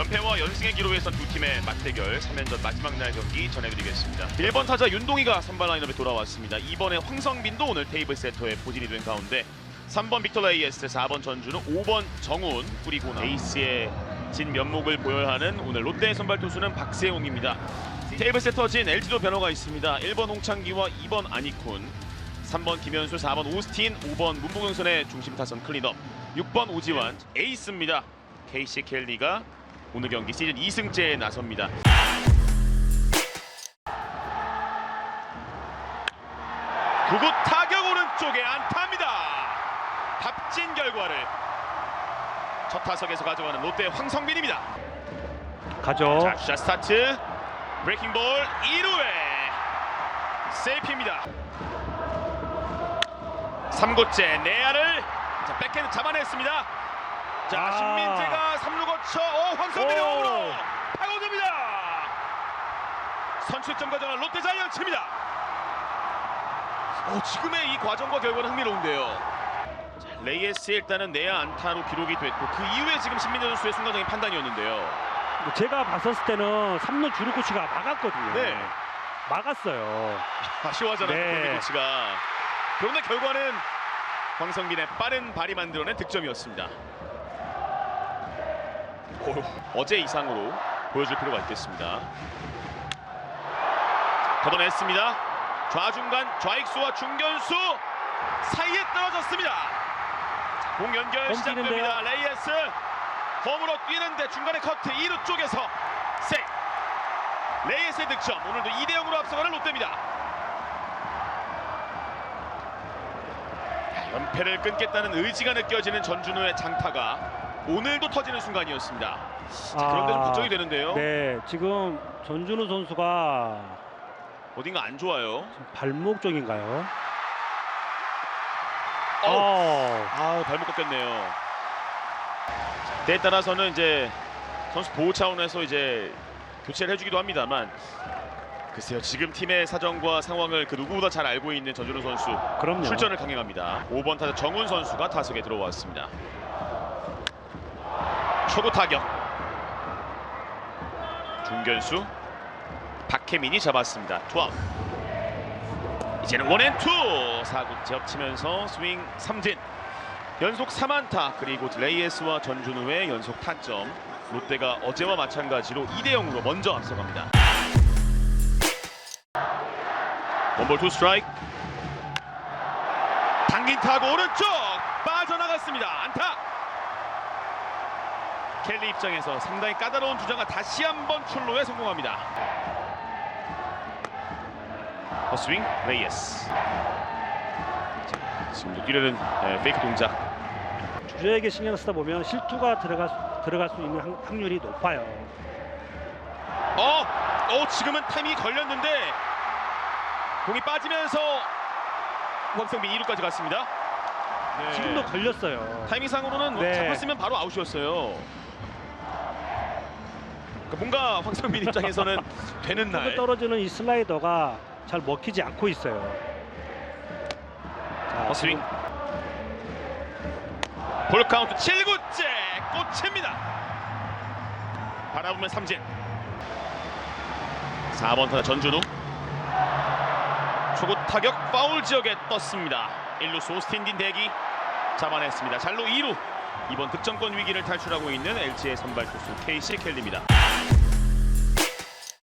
연패와 연승의 기로에선 두 팀의 맞대결 3연전 마지막 날 경기 전해드리겠습니다. 1번 타자 윤동희가 선발 라인업에 돌아왔습니다. 2번에 황성빈도 오늘 테이블 세터에 포진이 된 가운데 3번 빅터 레이에스, 4번 전준우, 5번 정훈 그리고 에이스의 진 면목을 보여하는 오늘 롯데의 선발 투수는 박세웅입니다. 테이블 세터 진 LG도 변화가 있습니다. 1번 홍창기와 2번 아니쿤 3번 김현수, 4번 오스틴, 5번 문봉영선의 중심 타선 클린업 6번 오지환 에이스입니다. KC 켈리가 오늘 경기 시즌 2승째에 나섭니다. 구구 타격 오른쪽에 안타입니다. 값진 결과를 첫 타석에서 가져가는 롯데 황성빈입니다. 가죠. 자, 샷 스타트. 브레이킹 볼 2루에 세이프입니다. 3구째 내야를 자, 백핸드 잡아냈습니다. 자, 아. 신민재가 3루 거쳐 오, 황성빈의 오. 홈으로 파고듭니다. 선취점 가져가는 롯데 자이언츠입니다. 어, 지금의 이 과정과 결과는 흥미로운데요. 자, 레이에스 일단은 내야 안타로 기록이 됐고 그 이후에 지금 신민재 선수의 순간적인 판단이었는데요. 제가 봤었을 때는 3루 주루 코치가 막았거든요. 네. 막았어요. 아쉬워하잖아요. 네. 네. 코치가. 그런데 결과는 황성빈의 빠른 발이 만들어낸 득점이었습니다. 오, 어제 이상으로 보여줄 필요가 있겠습니다. 걷어냈습니다. 좌중간 좌익수와 중견수 사이에 떨어졌습니다. 자, 공 연결 홈 시작됩니다. 레이에스 홈으로 뛰는데 중간에 커트 2루 쪽에서 세 레이에스의 득점 오늘도 2대 0으로 앞서가는 롯데입니다. 자, 연패를 끊겠다는 의지가 느껴지는 전준우의 장타가 오늘도 터지는 순간이었습니다. 자, 그런데 좀 걱정이 되는데요. 네, 지금 전준우 선수가 어딘가 안 좋아요. 발목 쪽인가요? 어. 어. 아 발목 꺾였네요. 때에 따라서는 이제 선수 보호 차원에서 이제 교체를 해주기도 합니다만 글쎄요 지금 팀의 사정과 상황을 그 누구보다 잘 알고 있는 전준우 선수 그럼요. 출전을 강행합니다. 5번 타자 정훈 선수가 타석에 들어왔습니다. 초구 타격. 중견수 박혜민이 잡았습니다. 투아웃. 이제는 원앤투 4구째 엎치면서 스윙 삼진 연속 3안타 그리고 레이에스와 전준우의 연속 타점 롯데가 어제와 마찬가지로 2대 0으로 먼저 앞서갑니다. 원볼 투 스트라이크 당긴 타고 오른쪽 빠져나갔습니다. 안타. 켈리 입장에서 상당히 까다로운 주자가 다시 한번 출루에 성공합니다. 헛스윙 레이에스. 자, 지금도 뛰려는 네, 페이크 동작. 주자에게 신경 쓰다 보면 실투가 들어갈 수, 들어갈 수 있는 확- 확률이 높아요. 어, 어 지금은 타이밍이 걸렸는데 공이 빠지면서 황성빈 2루까지 갔습니다. 네. 지금도 걸렸어요. 타이밍상으로는 네. 잡았으면 바로 아웃이었어요. 그러니까 뭔가 황성빈 입장에서는 되는 날. 떨어지는 이 슬라이더가 잘 먹히지 않고 있어요. 자. 지금 볼 카운트 7구째 꽂힙니다. 바라보면 삼진. 4번 타자 전준우. 초구 타격 파울 지역에 떴습니다. 1루 오스틴딘 대기 잡아냈습니다. 잘로 2루. 이번 득점권 위기를 탈출하고 있는 LG의 선발 투수 KC 켈리입니다.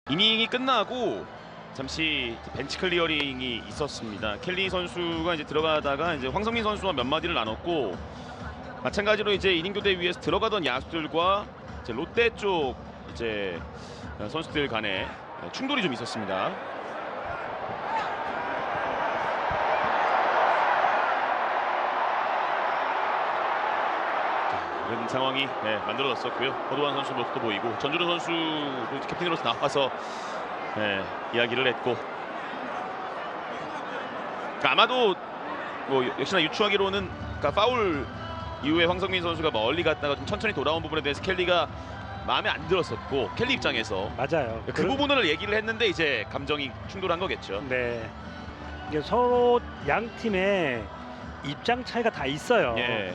이닝이 끝나고 잠시 벤치 클리어링이 있었습니다. 켈리 선수가 이제 들어가다가 이제 황성민 선수와 몇 마디를 나눴고 마찬가지로 이제 이닝 교대 위에서 들어가던 야수들과 롯데 쪽 이제 선수들 간에 충돌이 좀 있었습니다. 자, 이런 상황이 네, 만들어졌었고요. 허도환 선수 모습도 보이고 전준우 선수도 캡틴으로서 나와서 네, 이야기를 했고 그러니까 아마도 뭐 역시나 유추하기로는 그러니까 파울 이후에 황성민 선수가 멀리 갔다가 좀 천천히 돌아온 부분에 대해서 켈리가 마음에 안 들었었고 켈리 입장에서 맞아요. 그 그런- 부분을 얘기를 했는데 이제 감정이 충돌한 거겠죠. 네. 이게 서로 양 팀의 입장 차이가 다 있어요. 예.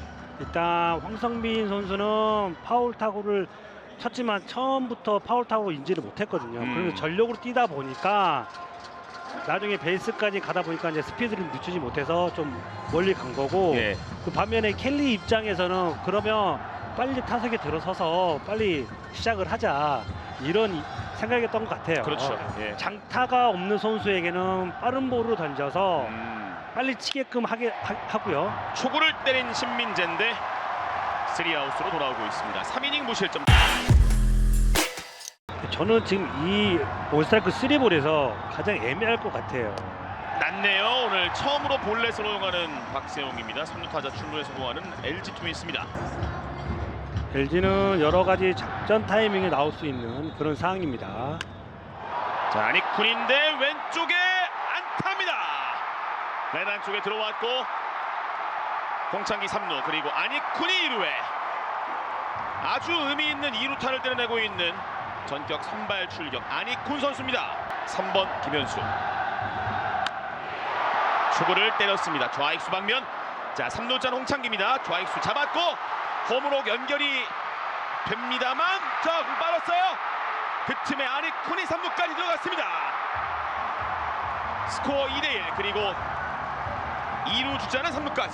일단 황성빈 선수는 파울 타구를 쳤지만 처음부터 파울 타고 인지를 못했거든요. 음. 그래서 전력으로 뛰다 보니까 나중에 베이스까지 가다 보니까 이제 스피드를 늦추지 못해서 좀 멀리 간 거고 예. 그 반면에 켈리 입장에서는 그러면 빨리 타석에 들어서서 빨리 시작을 하자 이런 이- 생각이었던 것 같아요. 그렇죠. 예. 장타가 없는 선수에게는 빠른 볼을 던져서 음, 빨리 치게끔 하게 하, 하고요. 초구를 때린 신민재인데 3아웃으로 돌아오고 있습니다. 3이닝 무실점. 저는 지금 이 올스타크 3볼에서 가장 애매할 것 같아요. 났네요. 오늘 처음으로 볼넷을 허용하는 박세용입니다. 3루 타자 출루에 성공하는 LG 트윈스입니다. LG는 여러 가지 작전 타이밍에 나올 수 있는 그런 상황입니다. 자, 아니 쿤인데 왼쪽에 안타입니다. 맨 안쪽에 들어왔고 공창기 3루 그리고 아니쿤이 2루에 아주 의미 있는 2루타를 때려내고 있는 전격 선발 출격 아니쿤 선수입니다. 3번 김현수 초구를 때렸습니다. 좌익수 방면 자 3루잔 홍창기입니다. 좌익수 잡았고 홈으로 연결이 됩니다만 자공 빨았어요. 그 틈에 아니쿤이 3루까지 들어갔습니다. 스코어 2대1 그리고 2루 주자는 3루까지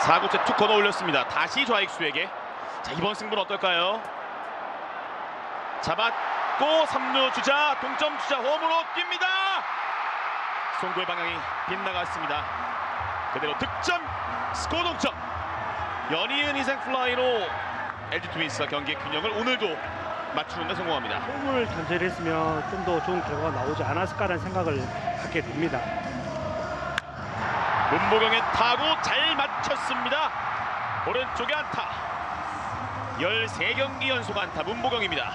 4구째 툭 걷어 올렸습니다. 다시 좌익수에게 자 이번 승부는 어떨까요? 잡았고 3루 주자 동점 주자 홈으로 뜁니다. 송구의 방향이 빗나갔습니다. 그대로 득점 스코어 동점 연이은 희생 플라이로 LG 트윈스가 경기의 균형을 오늘도 맞추는 데 성공합니다. 홈을 견제를 했으면 좀 더 좋은 결과가 나오지 않았을까라는 생각을 갖게 됩니다. 문보경의 타구 잘 맞췄습니다. 오른쪽에 안타. 13경기 연속 안타 문보경입니다.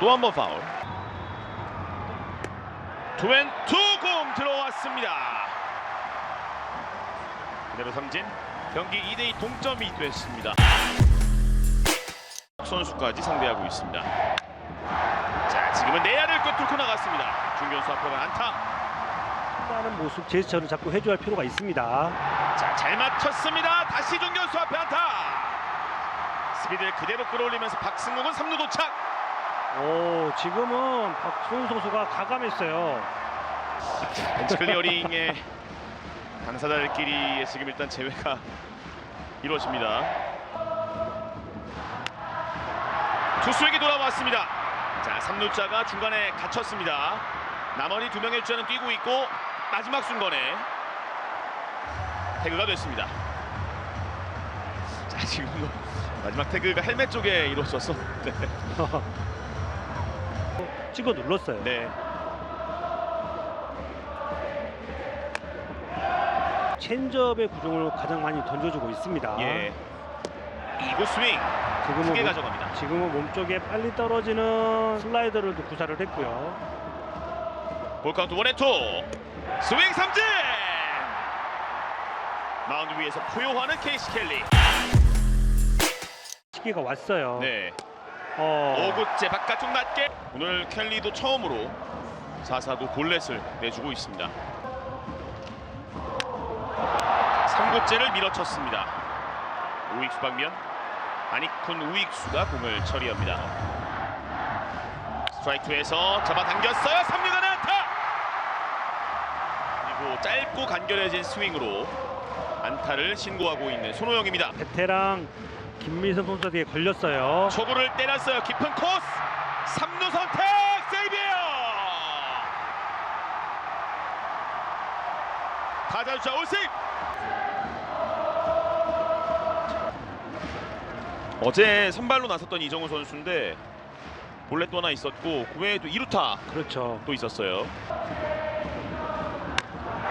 또 한 번 파울. 투앤투 공 들어왔습니다. 그대로 삼진 경기 2대2 동점이 됐습니다. 선수까지 상대하고 있습니다. 자 지금은 내야를 꿰 뚫고 나갔습니다. 중견수 앞으로 안타. 하는 모습 제스처를 자꾸 해줘야 할 필요가 있습니다. 자, 잘 맞췄습니다. 다시 중견수 앞에 안타. 스피드를 그대로 끌어올리면서 박승욱은 3루 도착. 오 지금은 박수훈 선수가 가감했어요. 벤치 클리어링의 당사자들끼리 지금 일단 제외가 이루어집니다. 투수에게 돌아왔습니다. 자, 3루자가 중간에 갇혔습니다. 나머지 두 명의 주자는 뛰고 있고 마지막 순간에 태그가 됐습니다. 자, 지금도 마지막 태그가 헬멧 쪽에 이루어져서 네. 찍어 눌렀어요. 네. 체인지업의 구종을 가장 많이 던져주고 있습니다. 예. 이구 스윙 지금은 몸- 가져갑니다. 지금은 몸쪽에 빨리 떨어지는 슬라이더를 구사를 했고요. 볼 카운트 원앤투. 스윙 삼진! 마운드 위에서 포효하는 케이시 켈리. 시기가 왔어요. 네. 어, 5구째 바깥쪽 낮게. 오늘 켈리도 처음으로 4사구 볼넷을 내주고 있습니다. 3구째를 밀어쳤습니다. 우익수 방면 아니쿤 우익수가 공을 처리합니다 스트라이크 투에서 잡아당겼어요 3루간의 안타 그리고 짧고 간결해진 스윙으로 안타를 신고하고 있는 손호영입니다 베테랑 김민선 선수에게 걸렸어요. 초구를 때렸어요. 깊은 코스. 3루 선택 세이브예요. 타자 주자 올세이 어제 선발로 나섰던 이정우 선수인데 볼넷 또 하나 있었고 그 외에도 2루타 그렇죠. 또 있었어요.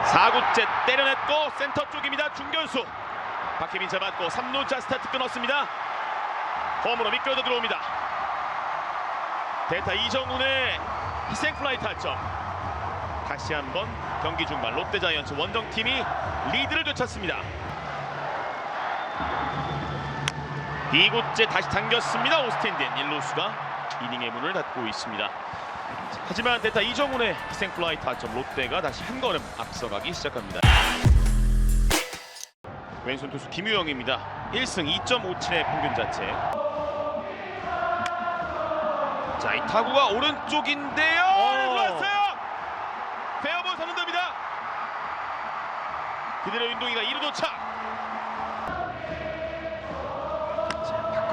4구째 때려냈고 센터 쪽입니다. 중견수 박혜민 잡았고 3루자 스타트 끊었습니다. 홈으로 미끄러져 들어옵니다. 대타 이정훈의 희생 플라이 타점. 다시 한번 경기 중반 롯데자이언츠 원정팀이 리드를 되찾습니다. 2구째 다시 당겼습니다. 오스틴딘 1루수가 이닝의 문을 닫고 있습니다. 하지만 대타 이정훈의 희생 플라이 타점 롯데가 다시 한 걸음 앞서가기 시작합니다. 왼손 투수 김유영입니다. 1승 2.57의 평균 자체. 자, 이 타구가 오른쪽인데요. 어. 들어왔어요. 페어볼 선언됩니다. 그대로 윤동이가 2루 도착.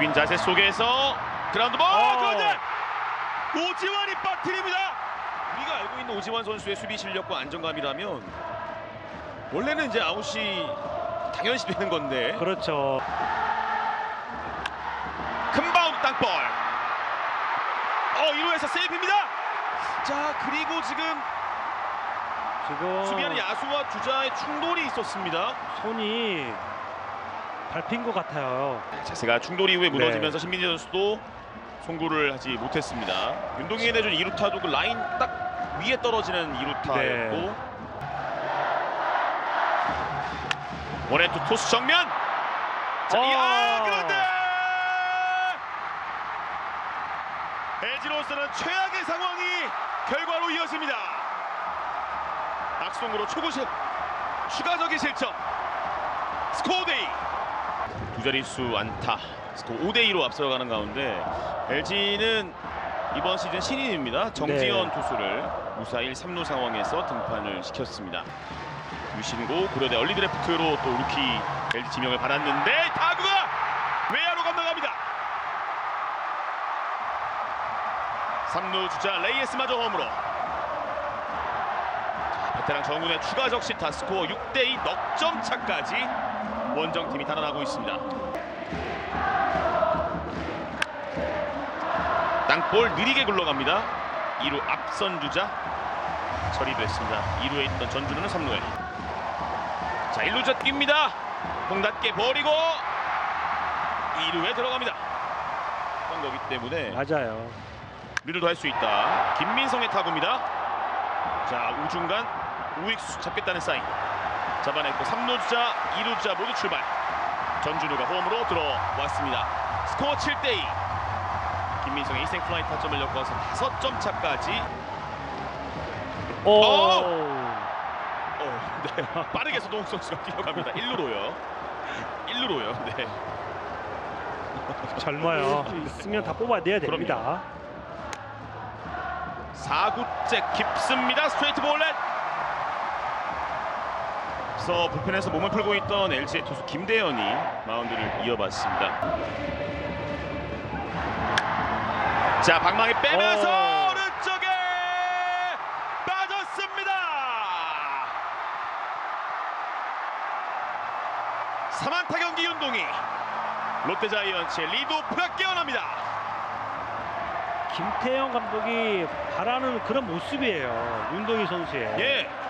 자, 바뀐 자세 속에서 그라운드 볼 어. 그런데 오지환이 빠뜨립니다. 우리가 알고 있는 오지환 선수의 수비 실력과 안정감이라면 원래는 이제 아웃이 당연시 되는 건데 그렇죠. 큰 바운드 땅볼. 어 1루에서 세이프입니다. 자 그리고 지금 지금 수비하는 야수와 주자의 충돌이 있었습니다. 손이 밟힌 것 같아요. 자세가 충돌 이후에 네. 무너지면서 신민재 선수도 송구를 하지 못했습니다. 윤동희에 내준 2루타도 그 라인 딱 위에 떨어지는 2루타였고 네. 원앤투 토스 정면 자, 어. 야, 그런데 LG로서는 최악의 상황이 결과로 이어집니다. 악송으로 초구실 추가적인 실점 스코어데이 두 자릿수 안타 스코어 5대2로 앞서가는 가운데 LG는 이번 시즌 신인입니다. 정지현 네. 투수를 무사 1, 3루 상황에서 등판을 시켰습니다. 유신고 고려대 얼리 드래프트로 또 루키 LG 지명을 받았는데 타구가 외야로 건너갑니다. 3루 주자 레이에스마저 홈으로 자, 베테랑 정훈의 추가 적시타 스코어 6대2 넉점 차까지 원정팀이 달아나고 있습니다. 땅볼 느리게 굴러갑니다. 2루 앞선 주자 처리됐습니다. 2루에 있던 전준우는 3루에 자 1루자 뜁니다. 공 낮게 버리고 2루에 들어갑니다. 그런 거기 때문에 맞아요. 리드도 할 수 있다. 김민성의 타구입니다. 자 우중간 우익수 잡겠다는 사인. 잡아냈고 3루 주자, 2루 주자 모두 출발. 전준우가 홈으로 들어왔습니다. 스코어 7대2. 김민성의 희생 플라이 타점을 엮어서 5점 차까지. 오. 어, 네. 빠르게 서동욱 선수가 뛰어갑니다. 1루로요. 1루로요. 네. 젊어요. 있으면 다 뽑아내야 됩니다. 4구째 깊습니다. 스트레이트 볼넷. 앞서 불펜에서 몸을 풀고 있던 LG의 투수 김대현이 마운드를 이어봤습니다. 자 방망이 빼면서 오. 오른쪽에 빠졌습니다. 3안타 경기 윤동희 롯데자이언츠의 리드오프가 깨어납니다. 김태형 감독이 바라는 그런 모습이에요. 윤동희 선수의. 예.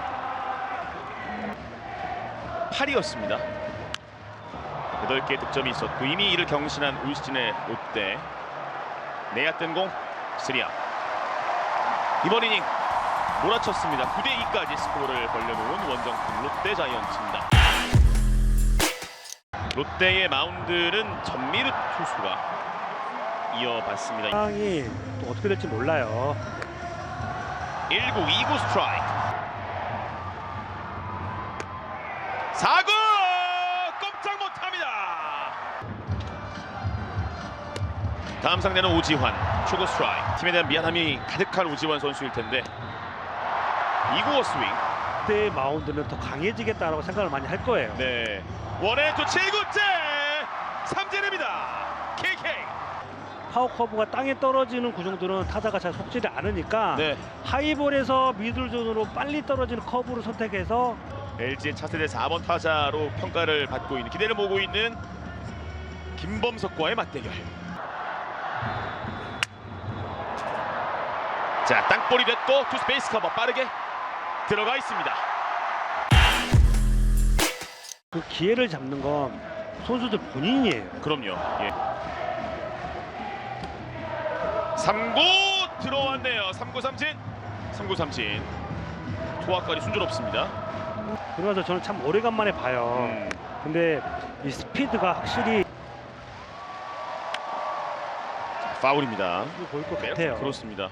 8이었습니다. 8개의 득점이 있었고 이미 이를 경신한 올 시즌의 롯데 내야 뜬공 3아웃 이번 이닝 몰아쳤습니다. 9대2까지 스코어를 벌려놓은 원정팀 롯데 자이언츠입니다. 롯데의 마운드는 전미르 투수가 이어봤습니다. 상황이 또 어떻게 될지 몰라요. 1구 2구 스트라이 4구! 꼼짝 못합니다. 다음 상대는 오지환 초구 스트라이크. 팀에 대한 미안함이 가득한 오지환 선수일 텐데 2구 스윙. 그때 마운드는 더 강해지겠다라고 생각을 많이 할 거예요. 네. 원앤 투 7구째 삼진입니다. KK 파워 커브가 땅에 떨어지는 구종들은 타자가 잘 속지를 않으니까 네. 하이볼에서 미들존으로 빨리 떨어지는 커브를 선택해서 LG의 차세대 4번 타자로 평가를 받고 있는 기대를 모으고 있는 김범석과의 맞대결. 자 땅볼이 됐고 투 스페이스 커버 빠르게 들어가 있습니다. 그 기회를 잡는 건 선수들 본인이에요. 그럼요. 예. 3구 들어왔네요. 3구 삼진. 3구 삼진. 투하까지 순조롭습니다. 그러면서 저는 참 오래간만에 봐요. 음, 근데 이 스피드가 확실히 파울입니다. 보일 것 같아요. 그렇습니다.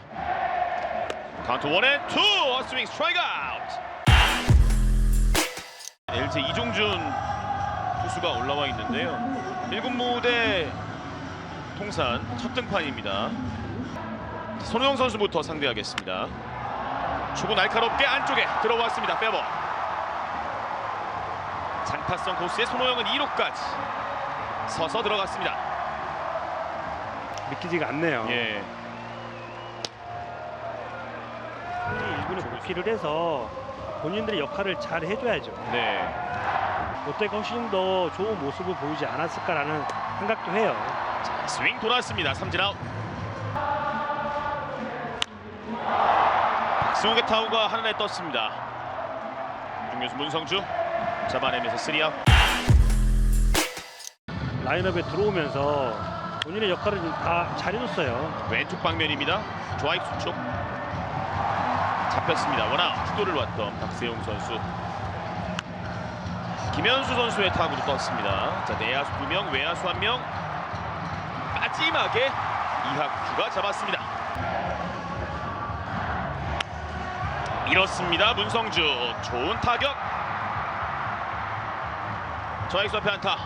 카운트 원앤 투 스윙 스트라이크 아웃. LG 이종준 투수가 올라와 있는데요. 1군 무대 통산 첫 등판입니다. 손호영 선수부터 상대하겠습니다. 초구 날카롭게 안쪽에 들어왔습니다. 빼버. 장타성 코스의 손호영은 2루까지 서서 들어갔습니다. 믿기지가 않네요. 예. 1군에 복귀를 해서 본인들의 역할을 잘 해줘야죠. 네. 롯데가 훨씬 더 좋은 모습을 보이지 않았을까라는 생각도 해요. 스윙 돌았습니다. 삼진 아웃. 박승욱의 타구가 하늘에 떴습니다. 중교수 문성주 잡아내면서 쓰리아웃. 라인업에 들어오면서 본인의 역할을 다 잘해줬어요. 왼쪽 방면입니다. 좌익수 쪽 잡혔습니다. 원아웃 투도를 왔던 박세용 선수. 김현수 선수의 타구도 떴습니다. 자 내야수 두 명, 외야수 한 명. 마지막에 이학주가 잡았습니다. 밀었습니다. 문성주 좋은 타격. 좌익수 앞에 안타.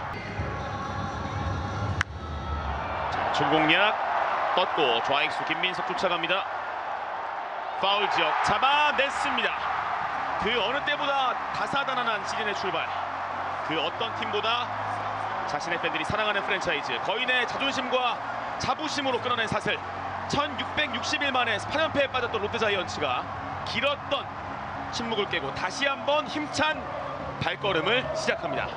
자, 중공략 떴고 좌익수 김민석 쫓아갑니다. 파울 지역 잡아냈습니다. 그 어느 때보다 다사다난한 시즌의 출발. 그 어떤 팀보다 자신의 팬들이 사랑하는 프랜차이즈 거인의 자존심과 자부심으로 끌어낸 사슬 1660일 만에 8연패에 빠졌던 롯데자이언츠가 길었던 침묵을 깨고 다시 한번 힘찬 발걸음을 시작합니다.